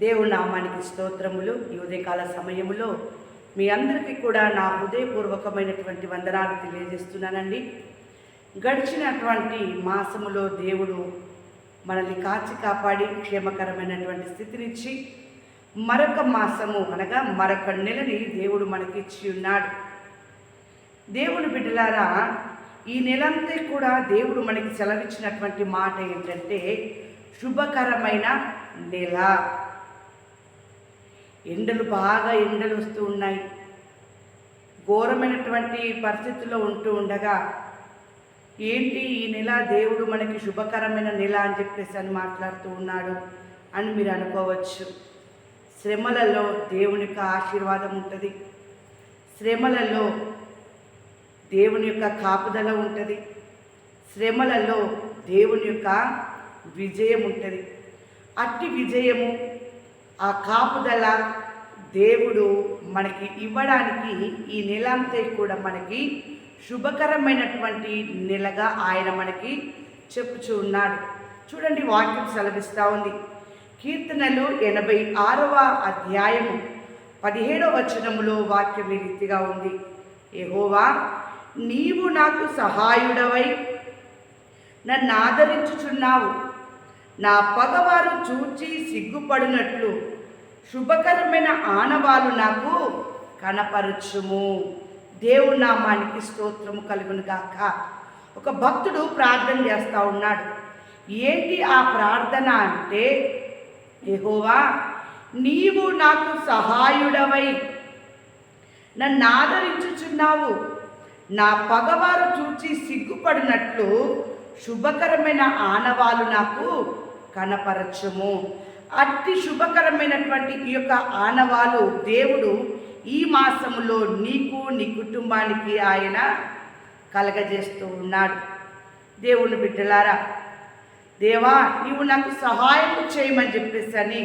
దేవుళ్ళ నామానికి స్తోత్రములు. ఈ ఉదయకాల సమయములో మీ అందరికీ కూడా నా హృదయపూర్వకమైనటువంటి వందనాలు తెలియజేస్తున్నానండి. గడిచినటువంటి మాసములో దేవుడు మనల్ని కాచి కాపాడి క్షేమకరమైనటువంటి స్థితినిచ్చి మరొక మాసము అనగా మరొక నెలని దేవుడు మనకిచ్చి ఉన్నాడు. దేవుని బిడ్డలారా ఈ నెలంతా కూడా దేవుడు మనకి సెలవిచ్చినటువంటి మాట ఏంటంటే శుభకరమైన నెల. ఎండలు బాగా ఎండలు వస్తూ ఉన్నాయి. ఘోరమైనటువంటి పరిస్థితుల్లో ఉంటూ ఉండగా ఏంటి ఈ నెల? దేవుడు మనకి శుభకరమైన నెల అని చెప్పేసి అని మాట్లాడుతూ ఉన్నాడు అని మీరు అనుకోవచ్చు. శ్రమలలో దేవుని యొక్క ఆశీర్వాదం ఉంటుంది. శ్రమలలో దేవుని యొక్క కాపుదల ఉంటుంది. శ్రమలలో దేవుని యొక్క విజయం ఉంటుంది. అట్టి విజయము ఆ కాపుదల దేవుడు మనకి ఇవ్వడానికి ఈ నెల అంతా కూడా మనకి శుభకరమైనటువంటి నెలగా ఆయన మనకి చెప్పుచూ ఉన్నాడు. చూడండి వాక్యం సెలవిస్తూ ఉంది. కీర్తనలు ఎనభై ఆరవ అధ్యాయము పదిహేడవ వచనములో వాక్యం ఈ రీతిగా ఉంది. ఏహోవా నీవు నాకు సహాయుడవై నన్ను ఆదరించుచున్నావు. నా పగవారు చూచి సిగ్గుపడినట్లు శుభకరమైన ఆనవాలు నాకు కనపరచుము. దేవుడు నామానికి స్తోత్రము కలుగును గాక. ఒక భక్తుడు ప్రార్థన చేస్తూ ఉన్నాడు. ఏంటి ఆ ప్రార్థన అంటే యెహోవా నీవు నాకు సహాయుడవై నన్ను ఆదరించుచున్నావు. నా పగవారు చూచి సిగ్గుపడినట్లు శుభకరమైన ఆనవాలు నాకు కనపరచము. అతి శుభకరమైనటువంటి ఈ యొక్క ఆనవాలు దేవుడు ఈ మాసములో నీకు నీ కుటుంబానికి ఆయన కలగజేస్తూ ఉన్నాడు. దేవుని బిడ్డలారా దేవా నీవు నాకు సహాయం చేయమని చెప్పేసి అని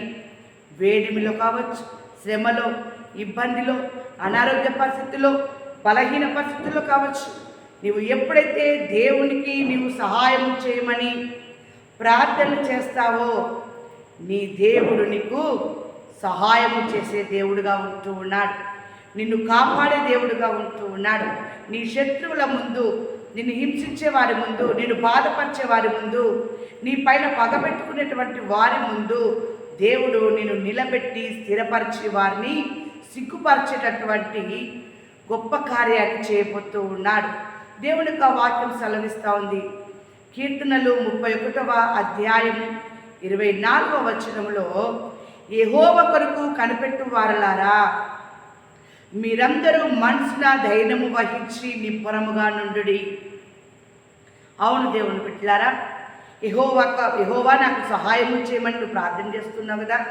వేడిమిలో కావచ్చు శ్రమలో ఇబ్బందిలో అనారోగ్య పరిస్థితుల్లో బలహీన పరిస్థితుల్లో కావచ్చు నీవు ఎప్పుడైతే దేవునికి నీవు సహాయం చేయమని ప్రార్థన చేస్తావో? నీ దేవుడు నీకు సహాయము చేసే దేవుడుగా ఉంటూ ఉన్నాడు. నిన్ను కాపాడే దేవుడుగా ఉంటూ ఉన్నాడు. నీ శత్రువుల ముందు నిన్ను హింసించే వారి ముందు నిన్ను బాధపరిచే వారి ముందు నీ పైన పగబెట్టుకునేటువంటి వారి ముందు దేవుడు నిన్ను నిలబెట్టి స్థిరపరిచి వారిని సిగ్గుపరిచేటటువంటి గొప్ప కార్యాన్ని చేయబోతూ ఉన్నాడు. దేవుని యొక్క వాక్యం సెలవిస్తూ ఉంది. కీర్తనలు ముప్పై ఒకటవ అధ్యాయం ఇరవై నాలుగవ వచనంలో ఏహోవ కొరకు కనిపెట్టు వారలారా మీరందరూ మనసున ధైర్యము వహించి నిబ్బరముగా నుండుడి. అవును దేవుని పెట్టారా యహోవా యహోవా నాకు సహాయము చేయమని ప్రార్థన చేస్తున్నావు కదా.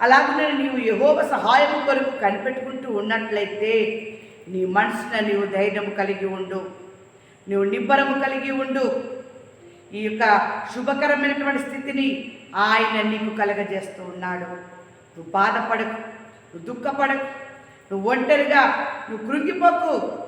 అలాగనే నీవు యహోవ సహాయము కొరకు కనిపెట్టుకుంటూ ఉన్నట్లయితే నీ మనసున నీవు ధైర్యము కలిగి ఉండు. నీవు నిబ్బరము కలిగి ఉండు. ఈ యొక్క శుభకరమైనటువంటి స్థితిని ఆయన నీకు కలగజేస్తూ ఉన్నాడు. నువ్వు బాధపడకు నువ్వు దుఃఖపడకు నువ్వు ఒంటరిగా నువ్వు కృంగిపోకు.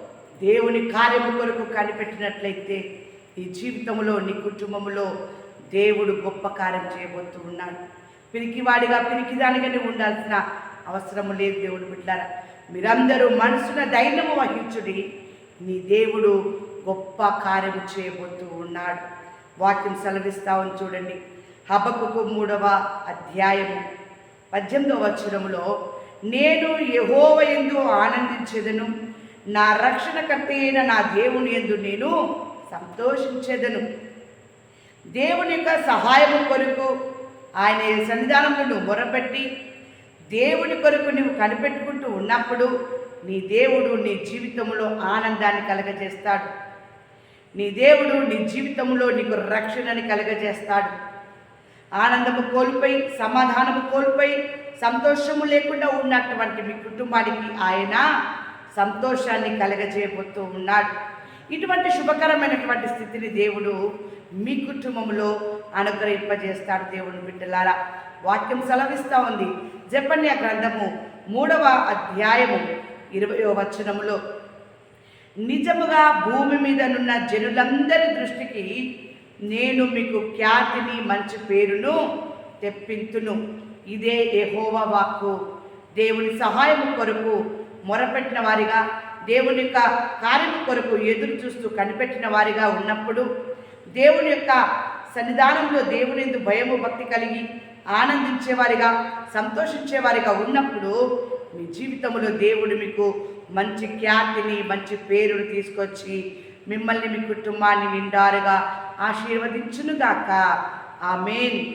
దేవుని కార్యము కొరకు కనిపెట్టినట్లయితే నీ జీవితంలో నీ కుటుంబంలో దేవుడు గొప్ప కార్యం చేయబోతూ ఉన్నాడు. పిరికివాడిగా పిరికిదానిగానే ఉండాల్సిన అవసరం లేదు దేవుడు బిడ్డారా. మీరందరూ మనసున ధైర్యము వహించుడి. నీ దేవుడు గొప్ప కార్యము చేయబోతూ ఉన్నాడు. వాక్యం సెలవిస్తామని చూడండి. హబకుకు మూడవ అధ్యాయము పద్దెనిమిదవ వచనములో నేను యహోవ ఎందు ఆనందించేదను నా రక్షణకర్త అయిన నా దేవుని ఎందు నేను సంతోషించేదను. దేవుని యొక్క సహాయము కొరకు ఆయన సన్నిధానంలో నువ్వు మొరపెట్టి దేవుని కొరకు నువ్వు కనిపెట్టుకుంటూ ఉన్నప్పుడు నీ దేవుడు నీ జీవితంలో ఆనందాన్ని కలగజేస్తాడు. నీ దేవుడు నీ జీవితంలో నీకు రక్షణని కలగజేస్తాడు. ఆనందము కోల్పోయి సమాధానము కోల్పోయి సంతోషము లేకుండా ఉన్నటువంటి మీ కుటుంబానికి ఆయన సంతోషాన్ని కలగజేయబోతూ ఉన్నాడు. ఇటువంటి శుభకరమైనటువంటి స్థితిని దేవుడు మీ కుటుంబంలో అనుగ్రహింపజేస్తాడు దేవుని బిడ్డలారా. వాక్యం సెలవిస్తూ ఉంది. జపన్య గ్రంథము మూడవ అధ్యాయము ఇరవయో వచనములో నిజముగా భూమి మీద నున్న జనులందరి దృష్టికి నేను మీకు ఖ్యాతిని మంచి పేరును తెప్పింతును. ఇదే యెహోవా వాక్కు. దేవుని సహాయము కొరకు మొరపెట్టిన వారిగా దేవుని యొక్క కార్యము కొరకు ఎదురు చూస్తూ కనిపెట్టిన వారిగా ఉన్నప్పుడు దేవుని యొక్క సన్నిధానంలో దేవుని ఎందు భయము భక్తి కలిగి ఆనందించేవారిగా సంతోషించేవారిగా ఉన్నప్పుడు మీ జీవితంలో దేవుడు మీకు మంచి ఖ్యాతిని మంచి పేరును తీసుకొచ్చి మిమ్మల్ని మీ కుటుంబాన్ని నిండారుగా ఆశీర్వదించునుగాక. ఆమెన్.